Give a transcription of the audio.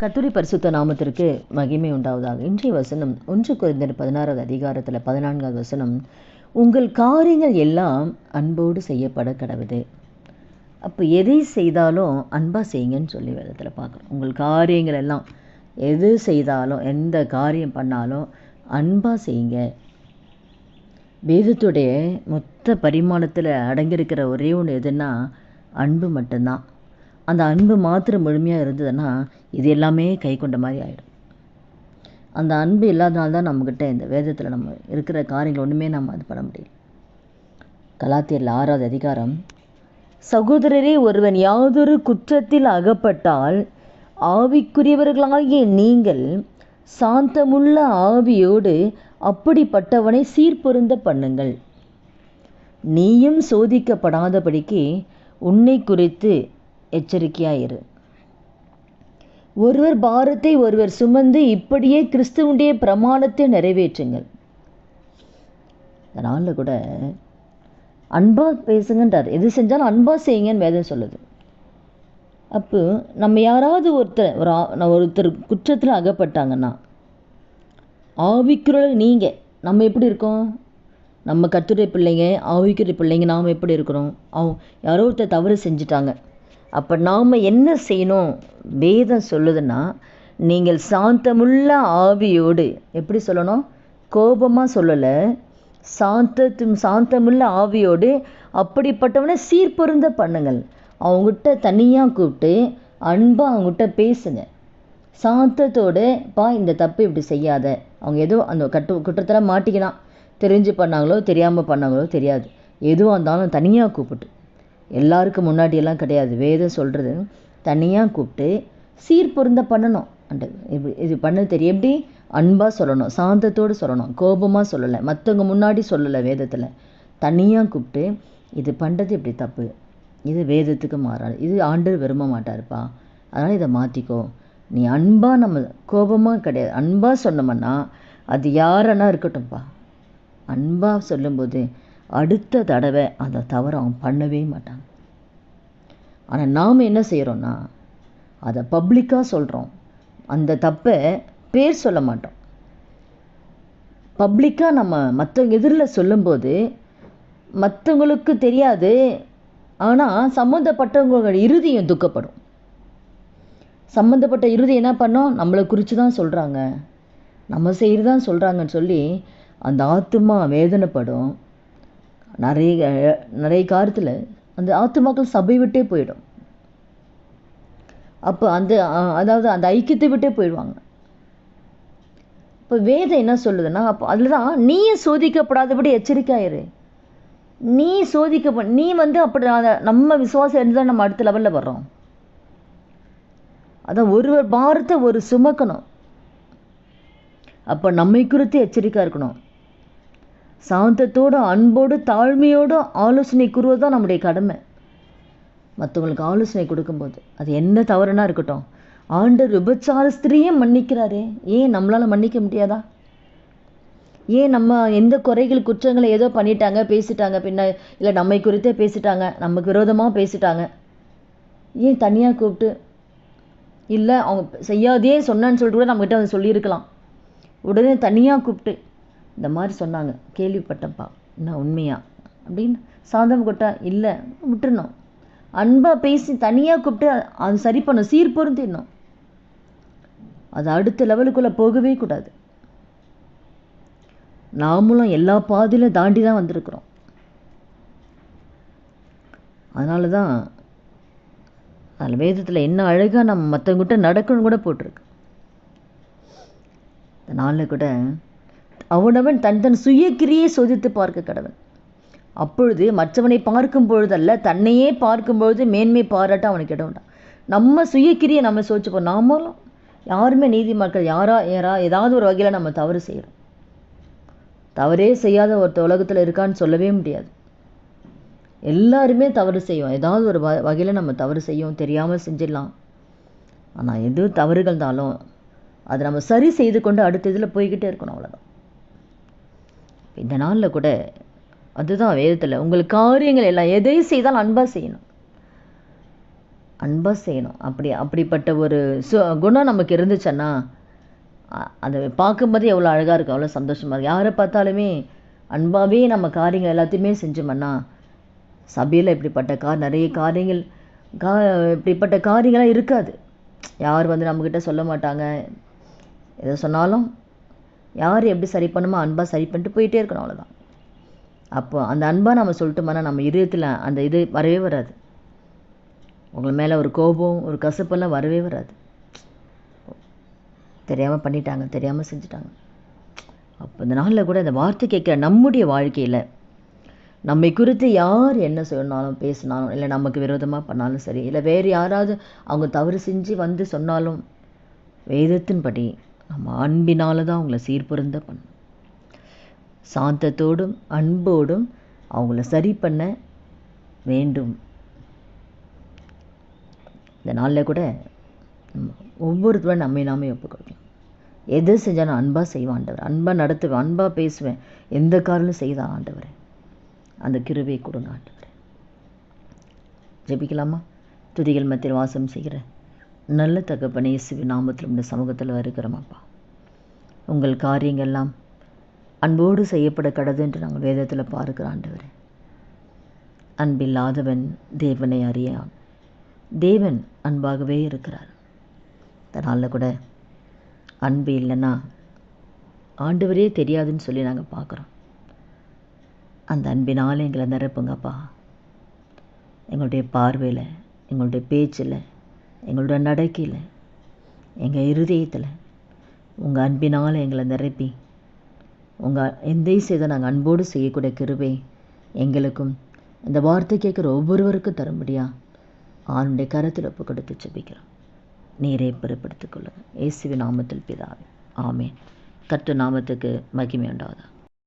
கத்துரி பரிசுத்த நாமத்திற்கு மகிமை உண்டாவதாக. இன்றைய வசனம் ஒன்று குறைந்தர் பதினாறாவது அதிகாரத்தில் பதினான்காவது வசனம் உங்கள் காரியங்கள் எல்லாம் அன்போடு செய்யப்பட கடவுது அப்போ எதை செய்தாலும் அன்பாக செய்யுங்கன்னு சொல்லி வேதத்தில் பார்க்குறோம். உங்கள் காரியங்கள் எல்லாம் எது செய்தாலும் எந்த காரியம் பண்ணாலும் அன்பாக செய்யுங்க. வேதத்துடைய மொத்த பரிமாணத்தில் அடங்கியிருக்கிற ஒரே ஒன்று எதுன்னா அன்பு மட்டும்தான். அந்த அன்பு மாத்திரம் முழுமையாக இருந்ததுன்னா இது எல்லாமே கை கொண்ட மாதிரி ஆகிடும் அந்த அன்பு இல்லாதனால தான் நம்மக்கிட்ட இந்த வேதத்தில் நம்ம இருக்கிற காரியங்கள் ஒன்றுமே நம்ம அது பண்ண முடியல. கலாத்தியரில் ஆறாவது அதிகாரம். சகோதரரே ஒருவன் யாதொரு குற்றத்தில் அகப்பட்டால் ஆவிக்குரியவர்களாகிய நீங்கள் சாந்தமுள்ள ஆவியோடு அப்படிப்பட்டவனை சீர்பொருந்த பண்ணுங்கள். நீயும் சோதிக்கப்படாதபடிக்கு உன்னை குறித்து எச்சரிக்கையாயிரு ஒருவர் பாரத்தை ஒருவர் சுமந்து இப்படியே கிறிஸ்துவனுடைய பிரமாணத்தை நிறைவேற்றுங்கள். அதனால் கூட அன்பாக பேசுங்கன்றார். எது செஞ்சாலும் அன்பாக செய்யுங்கன்னு வேதம் சொல்லுது. அப்போ நம்ம யாராவது ஒருத்தர் ஒரு ஒருத்தர் குற்றத்தில் அகப்பட்டாங்கன்னா ஆவிக்குற நீங்கள் நம்ம எப்படி இருக்கோம்? நம்ம கத்துரை பிள்ளைங்க ஆவிக்குறை பிள்ளைங்க நாம் எப்படி இருக்கிறோம்? அவ் யாரோ ஒருத்தர் தவறு செஞ்சுட்டாங்க. அப்போ நாம் என்ன செய்யணும்? வேதம் சொல்லுதுன்னா நீங்கள் சாந்தமுள்ள ஆவியோடு எப்படி சொல்லணும்? கோபமாக சொல்லலை. சாந்தத்தும் சாந்தமுள்ள ஆவியோடு அப்படிப்பட்டவனை சீர்பொருந்த பண்ணுங்கள். அவங்ககிட்ட தனியாக கூப்பிட்டு அன்பாக அவங்ககிட்ட பேசுங்க. சாந்தத்தோடு பா இந்த தப்பு இப்படி செய்யாத. அவங்க ஏதோ அந்த கட்டு குற்றத்தில் மாட்டிக்கலாம். தெரிஞ்சு பண்ணாங்களோ தெரியாமல் பண்ணாங்களோ தெரியாது. எதுவாக இருந்தாலும் தனியாக கூப்பிட்டு. எல்லாருக்கும் முன்னாடியெல்லாம் கிடையாது. வேதம் சொல்கிறது தனியாக கூப்பிட்டு சீர்பொருந்த பண்ணணும். அந்த இப்படி இது பண்ண தெரியும். எப்படி? அன்பாக சொல்லணும் சாந்தத்தோடு சொல்லணும் கோபமாக சொல்லலை. மற்றவங்க முன்னாடி சொல்லலை வேதத்தில். தனியாக கூப்பிட்டு இது பண்ணுறது இப்படி தப்பு? இது வேதத்துக்கு மாறாது. இது ஆண்டர் விரும்ப மாட்டாருப்பா. அதனால் இதை மாற்றிக்கோ நீ அன்பாக நம்ம கோபமாக கிடையாது. அன்பாக சொன்னோம்னா அது யாரனா இருக்கட்டும்ப்பா. அன்பாக சொல்லும்போது அடுத்த தடவை அந்த தவறை அவன் பண்ணவே மாட்டாங்க ஆனால் நாம் என்ன செய்கிறோன்னா அதை பப்ளிக்காக சொல்கிறோம் அந்த தப்பை பேர் சொல்ல மாட்டோம். பப்ளிக்காக நம்ம மற்றவங்க எதிரில் சொல்லும்போது மற்றவங்களுக்கு தெரியாது. ஆனால் சம்மந்தப்பட்டவங்களோட இறுதியும் துக்கப்படும். சம்மந்தப்பட்ட இறுதி என்ன பண்ணோம்? நம்மளை குறித்து தான் சொல்கிறாங்க நம்ம செய்கிறது தான் சொல்கிறாங்கன்னு சொல்லி அந்த ஆத்மா வேதனைப்படும். நிறைய நிறைய காலத்தில் அந்த ஆத்துமாக்கள் சபை விட்டே போயிடும். அப்போ அந்த அதாவது அந்த ஐக்கியத்தை விட்டே போயிடுவாங்க. இப்போ வேதம் என்ன சொல்லுதுன்னா அப்போ அதில் தான் நீயே சோதிக்கப்படாதபடி எச்சரிக்கையாயிரு நீ சோதிக்க நீ வந்து அப்படி நம்ம விசுவாசம் இருந்து தான் நம்ம அடுத்த லெவலில் வர்றோம். அதான் ஒருவர் பாரத்தை ஒரு சுமக்கணும். அப்போ நம்மை குறித்து எச்சரிக்கையாக இருக்கணும். சாந்தத்தோடு அன்போடு தாழ்மையோடு ஆலோசனை கூறுவது தான் நம்முடைய கடமை. மற்றவங்களுக்கு ஆலோசனை கொடுக்கும்போது அது என்ன தவறுனா இருக்கட்டும். ஆண்டர் விபச்சார ஸ்திரியே மன்னிக்கிறாரே. ஏன் நம்மளால் மன்னிக்க முடியாதா? ஏன் நம்ம எந்த குறைகள் குற்றங்களை ஏதோ பண்ணிட்டாங்க பேசிட்டாங்க பின்ன இல்லை நம்மை குறித்தே பேசிட்டாங்க நமக்கு விரோதமாக பேசிட்டாங்க. ஏன் தனியாக கூப்பிட்டு? இல்லை அவங்க செய்யாதே சொன்னான்னு சொல்லிட்டு கூட நம்மகிட்ட வந்து சொல்லியிருக்கலாம். உடனே தனியாக கூப்பிட்டு இந்த மாதிரி சொன்னாங்க. கேள்விப்பட்டப்பா என்ன உண்மையா? அப்படின்னு சாதம் கொட்டா இல்லை விட்டுருணும் அன்பாக பேசி தனியாக கூப்பிட்டு அது சரி பண்ணும் சீர்பொருந்திடணும் அது அடுத்த லெவலுக்குள்ளே போகவே கூடாது. நாமளும் எல்லா பாதையிலும் தாண்டி தான் வந்திருக்கிறோம். அதனால தான் அதில் வேதத்தில் என்ன அழகாக நம்ம மற்றவங்கிட்ட நடக்கணும் கூட போட்டிருக்கு. நாளில் கூட அவனவன் தன் தன் சுயக்கிரியை சோதித்து பார்க்க கடவன். அப்பொழுது மற்றவனை பார்க்கும் பொழுதல்ல தன்னையே பார்க்கும் பொழுது மேன்மை பாராட்ட அவனுக்கு இடம் நம்ம சுயக்கிரியை நம்ம சோதிச்சுப்போம். நாமளும் யாருமே நீதிமக்கள் யாரா யாரா ஏதாவது ஒரு வகையில் நம்ம தவறு செய்கிறோம் தவறே செய்யாத ஒருத்த உலகத்தில் இருக்கான்னு சொல்லவே முடியாது. எல்லாருமே தவறு செய்வோம். ஏதாவது ஒரு வ வகையில் நம்ம தவறு செய்யும் தெரியாமல் செஞ்சிடலாம். ஆனால் எது தவறுகள் இருந்தாலும் அதை நம்ம சரி செய்து கொண்டு அடுத்த இதில் போய்கிட்டே இருக்கணும் அவ்வளோதான் இந்த நாளில் கூட அதுதான் வேதத்தில் உங்களுக்கு காரியங்கள் எல்லாம் எதை செய்தாலும் அன்பாக செய்யணும். அன்பாக செய்யணும். அப்படி அப்படிப்பட்ட ஒரு சு குணம் நமக்கு இருந்துச்சுன்னா அதை பார்க்கும்போது எவ்வளோ அழகாக இருக்கும் அவ்வளோ சந்தோஷமாக இருக்கும். யாரை பார்த்தாலுமே அன்பாகவே நம்ம காரியங்கள் எல்லாத்தையுமே செஞ்சோம்னா சபையில் இப்படிப்பட்ட கார் நிறைய காரியங்கள் கா இப்படிப்பட்ட காரியங்கள்லாம் இருக்காது. யார் வந்து நம்மக்கிட்ட சொல்ல மாட்டாங்க. எதை சொன்னாலும் யார் எப்படி சரி பண்ணுமோ அன்பாக சரி பண்ணிட்டு போயிட்டே இருக்கணும் அவ்வளோதான் அப்போ அந்த அன்பாக நம்ம சொல்லிட்டோம்னா நம்ம இதயத்தில் அந்த இது வரவே வராது. உங்கள் மேலே ஒரு கோபம் ஒரு கசப்பெல்லாம் வரவே வராது. தெரியாமல் பண்ணிட்டாங்க தெரியாமல் செஞ்சுட்டாங்க. அப்போ இந்த நாளில் கூட இந்த வார்த்தை கேட்குற நம்முடைய வாழ்க்கையில் நம்மை குறித்து யார் என்ன சொன்னாலும் பேசினாலும் இல்லை நமக்கு விரோதமாக பண்ணாலும் சரி இல்லை வேறு யாராவது அவங்க தவறு செஞ்சு வந்து சொன்னாலும் வேதத்தின்படி நம்ம அன்பினால் தான் அவங்கள சீர்பொருந்த பண்ணணும் சாந்தத்தோடும் அன்போடும் அவங்கள சரி பண்ண வேண்டும். இந்த நாளில் கூட ஒவ்வொருத்தரும் நம்மை நாமே ஒப்பு கொடுக்கலாம் எது செஞ்சாலும் நான் அன்பாக செய்வேன் ஆண்டவர். அன்பாக நடத்துவேன் அன்பாக பேசுவேன். எந்த காரணம் செய்தான் ஆண்டவர். அந்த கிருவை கொடுங்க ஆண்டவர். ஜெபிக்கலாமா? துதிகள் மத்தியில் வாசம் செய்கிற நல்ல தகப்பனே இயேசுவி நாமத்தில் இந்த சமூகத்தில் இருக்கிறோமாப்பா உங்கள் காரியங்கள்லாம் அன்போடு செய்யப்பட கடது என்று நாங்கள் வேதத்தில் பார்க்கிறோம் ஆண்டவர். அன்பில்லாதவன் தேவனை அறியான். தேவன் அன்பாகவே இருக்கிறார். அதனால் கூட அன்பு இல்லைன்னா ஆண்டவரே தெரியாதுன்னு சொல்லி நாங்கள் பார்க்குறோம் அந்த அன்பினால் எங்களை நிரப்புங்கப்பா. எங்களுடைய பார்வையில் எங்களுடைய பேச்சில் எங்களுடைய நடக்கையில் எங்கள் இருதயத்தில் உங்கள் அன்பினால் எங்களை நிரப்பி உங்கள் எந்த செய்த நாங்கள் அன்போடு செய்யக்கூடிய கிருபை எங்களுக்கும் இந்த வார்த்தை கேட்குற ஒவ்வொருவருக்கும் தரும்படியா ஆணுடைய கரத்தில் ஒப்பு கொடுத்து செபிக்கிறோம் நீரே பொறுப்படுத்திக் கொள்ளுங்கள் இயேசுவின் நாமத்தில் பிதாவே. ஆமென். கர்த்தர் நாமத்துக்கு மகிமை உண்டாவதா